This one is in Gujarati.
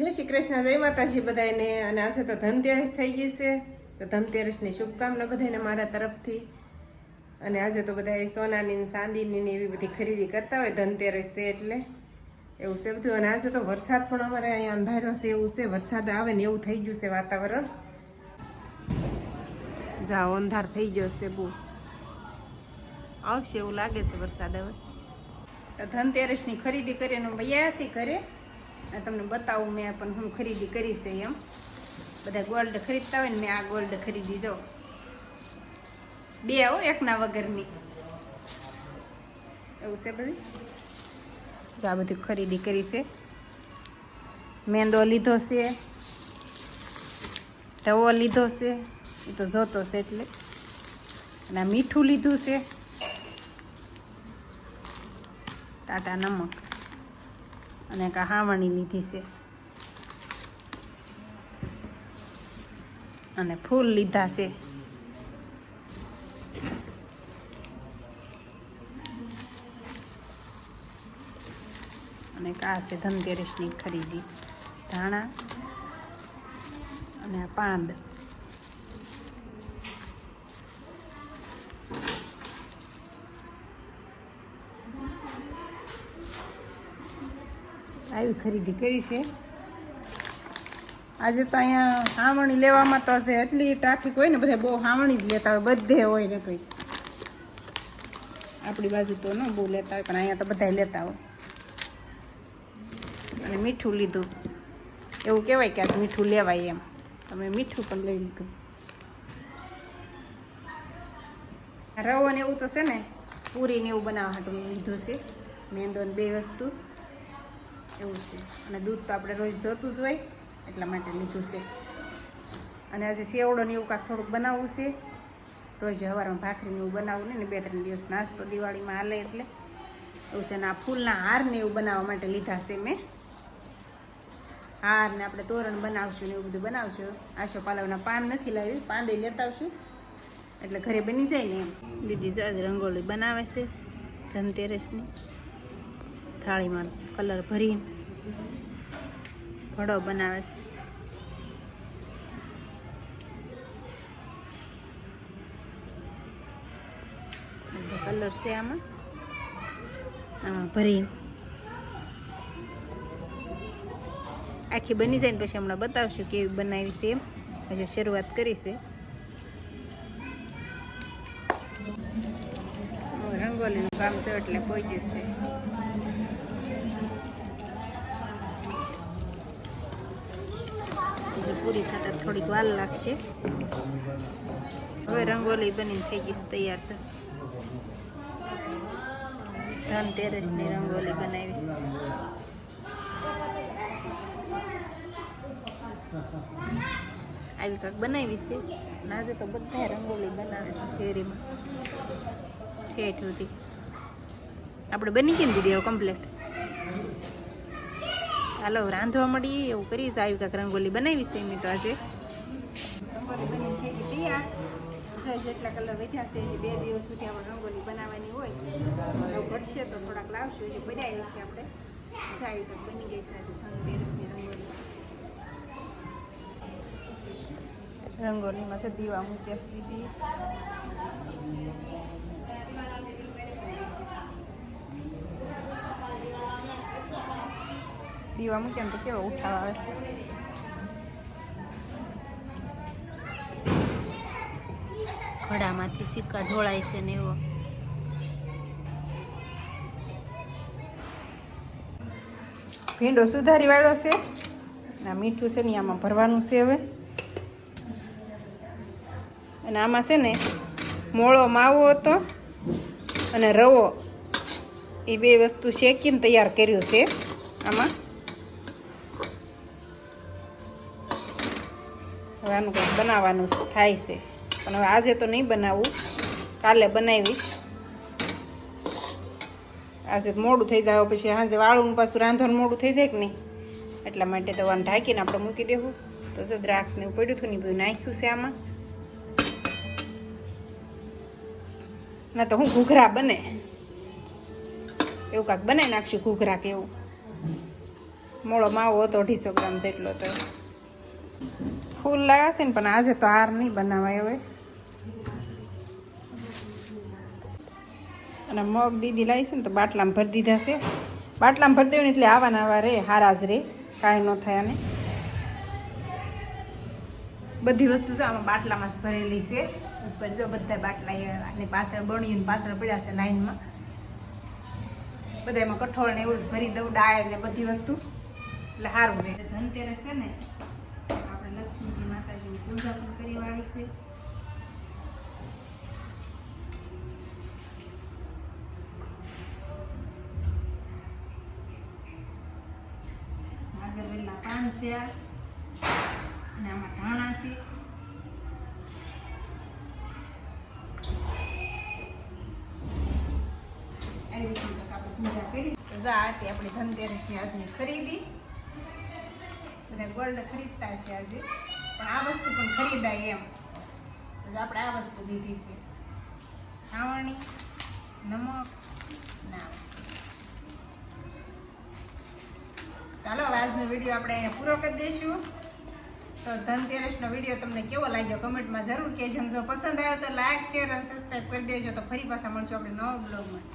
જય શ્રી કૃષ્ણ, જય માતાજી બધાને અને આજે તો ધનતેરસ થઈ ગઈ છે. તો ધનતેરસની શુભકામના બધાને મારા તરફથી. અને આજે તો બધા સોનાની ચાંદીની એવી બધી ખરીદી કરતા હોય, ધનતેરસ છે એટલે. એવું છે બધું. અને આજે તો વરસાદ પણ અમારે અહીંયા અંધારો છે, એવું છે. વરસાદ આવે ને એવું થઈ ગયું છે વાતાવરણ. જાઓ, અંધાર થઈ ગયો છે બહુ. આવશે એવું લાગે છે વરસાદ હવે. ધનતેરસની ખરીદી કરીને વૈયા કરે તમને બતાવું મેં પણ હું ખરીદી કરી છે એમ. બધા ગોલ્ડ ખરીદતા હોય ને મેં આ ગોલ્ડ ખરીદી, જો. બે આવો એકના વગરની. એવું છે બધી? આ બધી ખરીદી કરી છે. મેંદો લીધો છે. રવો લીધો છે. એ તો જોતો છે એટલે. અને મીઠું લીધું છે. ટાટા નમક. અને હાવણી લીધી છે. અને ફૂલ લીધા છે. અને આ છે ધનતેરસની ખરીદી. ધાણા અને પાંદ. આવી ખરીદી કરી છે. આજે તો અહીંયા હાવણી લેવામાં તો હશે, એટલી ટ્રાફિક હોય ને બધા બહુ હાવણી જ લેતા હોય, બધે હોય ને કંઈ. આપણી બાજુ તો ન બહુ લેતા હોય, પણ અહીંયા તો બધા લેતા હોય. અને મીઠું લીધું. એવું કહેવાય કે આ મીઠું લેવાય એમ. તમે મીઠું પણ લઈ લીધું. રવો ને એવું તો છે ને પૂરી ને એવું બનાવવા હાટું લીધું છે. મેંદો ને બે વસ્તુ. એવું છે. અને દૂધ તો આપણે રોજ જોતું જ હોય એટલા માટે લીધું છે. અને આજે સેવડો ને એવું કાંઈક થોડુંક બનાવવું છે. રોજ હવારમાં ભાખરીને એવું બનાવવું ને બે ત્રણ દિવસ નાસ્તો દિવાળીમાં હાલે એટલે. એવું છે અને આ ફૂલના હાર ને એવું બનાવવા માટે લીધા છે મેં. હાર ને આપણે તોરણ બનાવશું ને એવું બધું બનાવશું. આશો પાલવના પાન નથી લાવી પાંદે લેતા આવશું. એટલે ઘરે બની જાય ને એમ. દીદી જો રંગોળી બનાવે છે ધનતેરસની. થાળીમાં કલર ભરી ઘડો બનાવે છે. કલર છે આમાં. આમાં ભરી આખી બની જાય ને પછી હમણાં બતાવશું કેવી બનાવી છે એમ. હજી શરૂઆત કરી છે. રંગોલીનું કામ તો એટલે પહોંચ્યું જશે. પૂરી થતા થોડીક વાર લાગશે. હવે રંગોલી બનીને થઈ ગઈ તૈયાર છે. ધનતેરસની રંગોલી બનાવી. આવી કાંક બનાવી છે? આજે તો બધા રંગોલી બનાવે છે શેરીમાં. ઠેઠ સુધી. આપણે બની ગઈ ને એવું કમ્પ્લેટ હાલો રાંધવા મળીએ એવું કરીશ આવી કાંક રંગોલી બનાવી છે મેં તો આજે. જેટલા કલર વધ્યા છે એ બે દિવસ સુધી આપણે રંગોલી બનાવવાની હોય. તો ઘટશે તો થોડાક લાવશું હજી બનાવી છે આપણે. જાય તો બની ગઈ છે આજે ધનતેરસની રંગોલી. રંગોલીમાં છે દીવા મૂક્યા છે દીવા મૂક્યા ને તો કેવો ઉઠાવ આવે છે ઘડામાંથી સિક્કા ઢોળાય છે ને એવો ભીંડો સુધારી વાળો છે આ મીઠું છે ને આમાં ભરવાનું છે હવે અને આમાં છે ને મોળો માવો હતો અને રવો એ બે વસ્તુ શેકીને તૈયાર કર્યું છે આમાં હવે આનું કંઈક બનાવવાનું થાય છે. પણ હવે આજે તો નહીં બનાવવું કાલે બનાવીશ. આજે મોડું થઈ જાય પછી સાંજે વાળું પાછું રાંધવાનું મોડું થઈ જાય કે નહીં? એટલા માટે તો આને ઢાંકીને આપણે મૂકી દેવું. તો જો દ્રાક્ષ ને એવું પડ્યું હતું ને બધું નાખ્યું છે આમાં. ના તો હું ઘૂઘરા બને. એવું કાંક બનાવી નાખશું, ઘૂઘરા કે એવું. મોળો માવો હતો અઢીસો ગ્રામ જેટલો તો. ફૂલ લાવ્યા છે ને, પણ આજે તો હાર નહીં બનાવાય હવે. અને મગ દીદી લાવી છે ને, તો બાટલામાં ભરી દીધા છે. બાટલામાં ભરી દેવું એટલે આવાના આવા રે હારાજ રે. કાંઈ ન થાય ને બધી વસ્તુ તો આમાં બાટલામાં જ ભરેલી છે. ઉપર જો બધા બાટલા આની પાછળ બણ્યું પાછળ પડ્યા છે લાઈનમાં. બધા એમાં કઠોળ ને એવું જ ભરી દઉં ડાળ ને બધી વસ્તુ. એટલે સારું રહે. ધનતેરસ છે ને લક્ષ્મીજી માતાજીની પૂજા પણ કરી વાળી છે. નાગરવેલના પાન છે આમાં ધાણા છે. એવી રીતે આપણે પૂજા કરી. જો હતી આપણી ધનતેરસની આજની ખરીદી. બધા ગોલ્ડ ખરીદતા છે આજે. પણ આ વસ્તુ પણ ખરીદાય એમ. આપણે આ વસ્તુ લીધી છે. ખાવણી, નમક, ના ચાલો આજનો વીડિયો આપણે અહીંયા પૂરો કરી દઈશું. તો ધનતેરસનો વીડિયો તમને કેવો લાગ્યો કમેન્ટમાં જરૂર કહેજો. જો પસંદ આવ્યો તો લાઇક શેર અને સબસ્ક્રાઈબ કરી દેજો. તો ફરી પાછા મળશું આપણે નવો બ્લોગમાં.